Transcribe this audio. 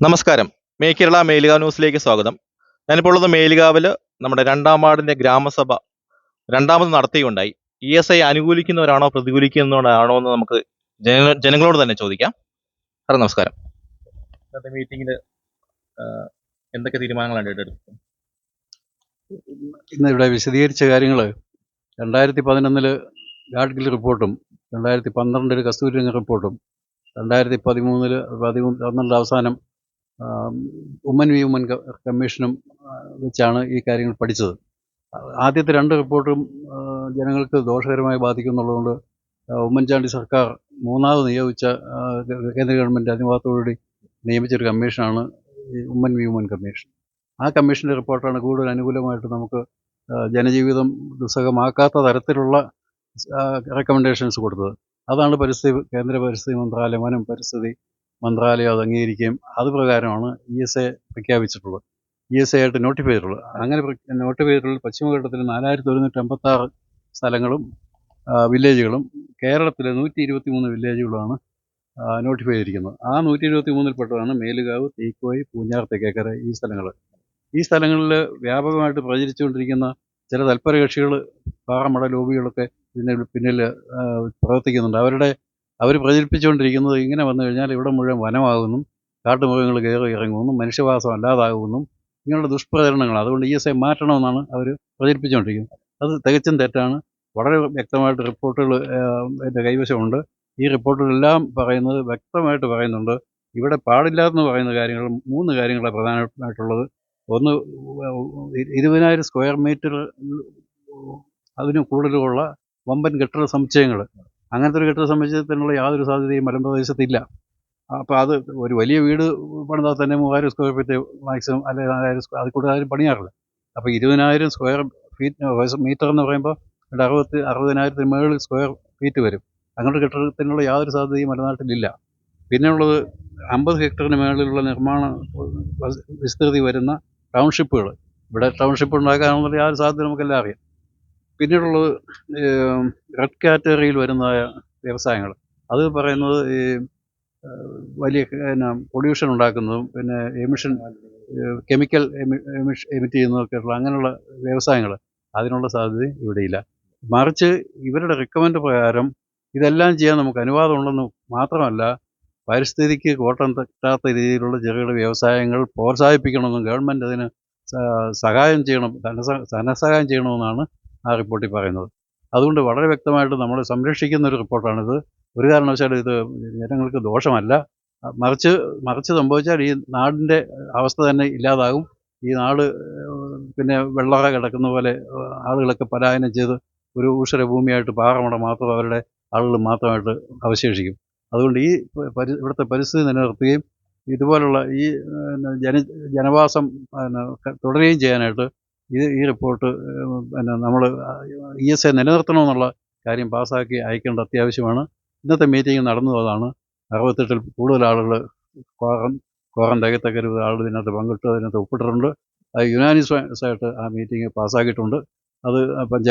നമസ്കാരം. മേ കേരള മേലുക ന്യൂസിലേക്ക് സ്വാഗതം. ഞാനിപ്പോൾ ഉള്ളത് മേലുകാവിൽ നമ്മുടെ രണ്ടാം വാർഡിന്റെ ഗ്രാമസഭ രണ്ടാമത് നടത്തുകയുണ്ടായി ഇ എസ് ഐ അനുകൂലിക്കുന്നവരാണോ പ്രതികൂലിക്കുന്നവരാണോ എന്ന് നമുക്ക് ജനങ്ങളോട് തന്നെ ചോദിക്കാം. സാറേ നമസ്കാരം. ഇന്നത്തെ മീറ്റിംഗിൽ എന്തൊക്കെ തീരുമാനങ്ങളാണ് എടുക്കുന്നത് ഇന്ന് ഇവിടെ വിശദീകരിച്ച കാര്യങ്ങൾ രണ്ടായിരത്തി പതിനൊന്നിൽ ഗാഡ്ഗിൽ റിപ്പോർട്ടും രണ്ടായിരത്തി പന്ത്രണ്ടിൽ കസ്തൂരിരംഗ റിപ്പോർട്ടും രണ്ടായിരത്തി പതിമൂന്നിൽ പതിമൂന്ന് പന്ത്രണ്ട് അവസാനം ഉമ്മൻ വി ഉമ്മൻ കമ്മീഷനും വെച്ചാണ് ഈ കാര്യങ്ങൾ പഠിച്ചത്. ആദ്യത്തെ രണ്ട് റിപ്പോർട്ടും ജനങ്ങൾക്ക് ദോഷകരമായി ബാധിക്കുന്നുള്ളതുകൊണ്ട് ഉമ്മൻചാണ്ടി സർക്കാർ മൂന്നാമത് നിയോഗിച്ച കേന്ദ്ര ഗവൺമെന്റ് അനുവാദത്തോടുകൂടി നിയമിച്ചൊരു കമ്മീഷനാണ് ഈ ഉമ്മൻ വി ഉമ്മൻ കമ്മീഷൻ ആ കമ്മീഷന്റെ റിപ്പോർട്ടാണ് കൂടുതൽ അനുകൂലമായിട്ട് നമുക്ക് ജനജീവിതം ദുസ്സഹമാക്കാത്ത തരത്തിലുള്ള റെക്കമെൻഡേഷൻസ് കൊടുത്തത്. അതാണ് പരിസ്ഥിതി കേന്ദ്ര പരിസ്ഥിതി മന്ത്രാലയം വനം പരിസ്ഥിതി മന്ത്രാലയം അത് അംഗീകരിക്കുകയും അത് പ്രകാരമാണ് ഇ എസ് എ പ്രഖ്യാപിച്ചിട്ടുള്ളത്. ഇ എസ് എ ആയിട്ട് നോട്ടിഫൈ ചെയ്തിട്ടുള്ളത്. അങ്ങനെ നോട്ടിഫൈ ചെയ്തിട്ടുള്ള പശ്ചിമഘട്ടത്തിൽ നാലായിരത്തി ഒരുന്നൂറ്റി അമ്പത്താറ് സ്ഥലങ്ങളും വില്ലേജുകളും കേരളത്തിലെ നൂറ്റി ഇരുപത്തി മൂന്ന് വില്ലേജുകളുമാണ് നോട്ടിഫൈ ചെയ്തിരിക്കുന്നത്. ആ നൂറ്റി ഇരുപത്തി മൂന്നിൽപ്പെട്ടതാണ് മേലുകാവ് തീക്കോയി പൂഞ്ഞാർ തെക്കേക്കര ഈ സ്ഥലങ്ങൾ ഈ സ്ഥലങ്ങളിൽ വ്യാപകമായിട്ട് പ്രചരിച്ചുകൊണ്ടിരിക്കുന്ന ചില തൽപര കക്ഷികൾ പാറമട ലോബികളൊക്കെ ഇതിന് പിന്നിൽ പ്രവർത്തിക്കുന്നുണ്ട്. അവരുടെ അവർ പ്രചരിപ്പിച്ചുകൊണ്ടിരിക്കുന്നത് ഇങ്ങനെ വന്നു കഴിഞ്ഞാൽ ഇവിടെ മുഴുവൻ വനമാകുന്നു കാട്ടുമൃഗങ്ങൾ കയറി ഇറങ്ങുന്നു മനുഷ്യവാസം അല്ലാതാകുന്നു ഇങ്ങനെയുള്ള ദുഷ്പ്രചരണങ്ങൾ. അതുകൊണ്ട് ഇ എസ് ഐ മാറ്റണമെന്നാണ് അവർ പ്രചരിപ്പിച്ചുകൊണ്ടിരിക്കുന്നത്. അത് തികച്ചും തെറ്റാണ്. വളരെ വ്യക്തമായിട്ട് റിപ്പോർട്ടുകൾ എന്റെ കൈവശമുണ്ട്. ഈ റിപ്പോർട്ടുകളെല്ലാം പറയുന്നത് വ്യക്തമായിട്ട് പറയുന്നുണ്ട്. ഇവിടെ പാടില്ലാതെന്ന് പറയുന്ന കാര്യങ്ങൾ മൂന്ന് കാര്യങ്ങളാണ് പ്രധാനമായിട്ടുള്ളത്. ഒന്ന് ഇരുപതിനായിരം സ്ക്വയർ മീറ്റർ അതിന് കൂടുതലുള്ള വമ്പൻ കെട്ടിട സമുച്ചയങ്ങൾ. അങ്ങനത്തെ ഒരു കെട്ടിട സമുച്ചയത്തിനുള്ള യാതൊരു സാധ്യതയും മലമ്പ്രദേശത്തില്ല അപ്പോൾ അത് ഒരു വലിയ വീട് പണിതാൽ തന്നെ മൂവായിരം സ്ക്വയർ ഫീറ്റ് മാക്സിമം അല്ലെങ്കിൽ നാലായിരം സ്ക്വയർ അത് കൂടുതൽ ആരും പണിയാറില്ല. അപ്പോൾ ഇരുപതിനായിരം സ്ക്വയർ ഫീറ്റ് മീറ്റർ എന്ന് പറയുമ്പോൾ ഇവിടെ അറുപത്തി അറുപതിനായിരത്തിന് മുകളിൽ സ്ക്വയർ ഫീറ്റ് വരും. അങ്ങനത്തെ കെട്ടിടത്തിനുള്ള യാതൊരു സാധ്യതയും മലനാട്ടിലില്ല പിന്നെയുള്ളത് അമ്പത് ഹെക്ടറിന് മുകളിലുള്ള നിർമ്മാണ വിസ്തൃതി വരുന്ന ടൗൺഷിപ്പുകൾ ഇവിടെ ടൗൺഷിപ്പ് ഉണ്ടാക്കാനുള്ള യാതൊരു സാധ്യത നമുക്കെല്ലാം അറിയാം. പിന്നീടുള്ളത് റെഡ് കാറ്റഗറിയിൽ വരുന്ന വ്യവസായങ്ങൾ. അത് പറയുന്നത് ഈ വലിയ പിന്നെ പൊല്യൂഷൻ ഉണ്ടാക്കുന്നതും പിന്നെ എമിഷൻ കെമിക്കൽ എമിറ്റ് ചെയ്യുന്നതൊക്കെയുള്ള അങ്ങനെയുള്ള വ്യവസായങ്ങൾ. അതിനുള്ള സാധ്യത ഇവിടെയില്ല. മറിച്ച് ഇവരുടെ റിക്കമെൻഡ് പ്രകാരം ഇതെല്ലാം ചെയ്യാൻ നമുക്ക് അനുവാദം ഉണ്ടെന്ന് മാത്രമല്ല പരിസ്ഥിതിക്ക് കോട്ടം തട്ടാത്ത രീതിയിലുള്ള ചെറുകിട വ്യവസായങ്ങൾ പ്രോത്സാഹിപ്പിക്കണമെന്നും ഗവൺമെന്റ് അതിന് സഹായം ചെയ്യണം ധനസ- ധനസഹായം ചെയ്യണമെന്നാണ് ആ റിപ്പോർട്ടിൽ പറയുന്നത്. അതുകൊണ്ട് വളരെ വ്യക്തമായിട്ട് നമ്മൾ സംരക്ഷിക്കുന്ന ഒരു റിപ്പോർട്ടാണിത്. ഒരു കാരണവശാലും ഇത് ജനങ്ങൾക്ക് ദോഷമല്ല. മറിച്ച് മറിച്ച് സംഭവിച്ചാൽ ഈ നാടിന്റെ അവസ്ഥ തന്നെ ഇല്ലാതാകും. ഈ നാട് പിന്നെ വെള്ളറ കിടക്കുന്ന പോലെ ആളുകളൊക്കെ പലായനം ചെയ്ത് ഒരു ഭൂമിയായിട്ട് പാറമട മാത്രം അവരുടെ ആളുകൾ മാത്രമായിട്ട് അവശേഷിക്കും. അതുകൊണ്ട് ഈ പരി ഇവിടുത്തെ പരിസ്ഥിതി നിലനിർത്തുകയും ഇതുപോലുള്ള ഈ ജന ജനവാസം തുടരുകയും ചെയ്യാനായിട്ട് ഇത് ഈ റിപ്പോർട്ട് പിന്നെ നമ്മൾ ഇ എസ് എ നിലനിർത്തണമെന്നുള്ള കാര്യം പാസ്സാക്കി അയക്കേണ്ട അത്യാവശ്യമാണ്. ഇന്നത്തെ മീറ്റിംഗ് നടന്നു അതാണ്. അറുപത്തെട്ടിൽ കൂടുതൽ ആളുകൾ കോറം കോറം തികത്തക്ക ഒരു ആൾ ഇതിനകത്ത് പങ്കിട്ട് അതിനകത്ത് ഒപ്പിട്ടിട്ടുണ്ട്. അത് യുനാനിസ് ആയിട്ട് ആ മീറ്റിംഗ് പാസ്സാക്കിയിട്ടുണ്ട്. അത് പഞ്ചായത്ത്